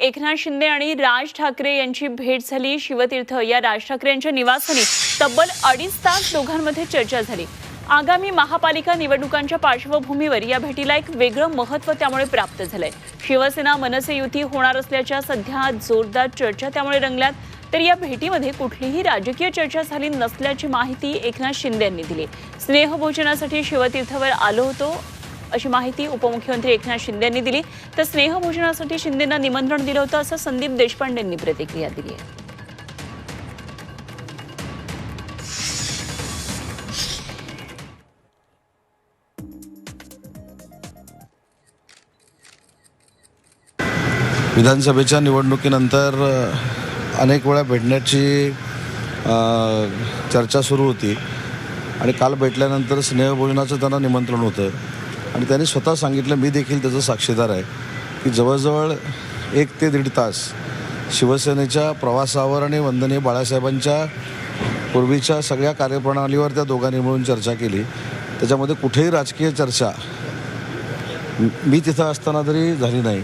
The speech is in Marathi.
एकनाथ शिंदे आणि राज ठाकरे यांची भेट झाली. शिवतीर्थ या राज ठाकरे यांच्या निवासस्थानी तब्बल अडीच तास दोघांमध्ये चर्चा झाली. आगामी महापालिका निवडणुकांच्या पार्श्वभूमीवर या भेटीला एक वेगळं महत्त्व त्यामुळे प्राप्त झालंय. शिवसेना मनसे युती होणार असल्याच्या सध्या जोरदार चर्चा त्यामुळे रंगल्यात. तर या भेटीमध्ये कुठलीही राजकीय चर्चा झाली नसल्याची माहिती एकनाथ शिंदे यांनी दिली. स्नेहभोजनासाठी शिवतीर्थावर आलो होतो. अशी माहिती उपमुख्यमंत्री एकनाथ शिंदे यांनी दिली. तर स्नेहभोजनासाठी शिंदेना निमंत्रण दिलं होतं असं संदीप देशपांडेंनी प्रतिक्रिया दिली आहे. विधानसभेच्या निवडणुकीनंतर अनेक वेळा भेटण्याची चर्चा सुरू होती. आणि काल भेटल्यानंतर स्नेहभोजनाचं त्यांना निमंत्रण होतं. आणि त्यांनी स्वतः सांगितलं मी देखील त्याचं साक्षीदार आहे. की जवळजवळ एक ते दीड तास शिवसेनेच्या प्रवासावर आणि वंदनीय बाळासाहेबांच्या पूर्वीच्या सगळ्या कार्यप्रणालीवर त्या दोघांनी मिळून चर्चा केली. त्याच्यामध्ये कुठेही राजकीय चर्चा मी तिथं असताना तरी झाली नाही.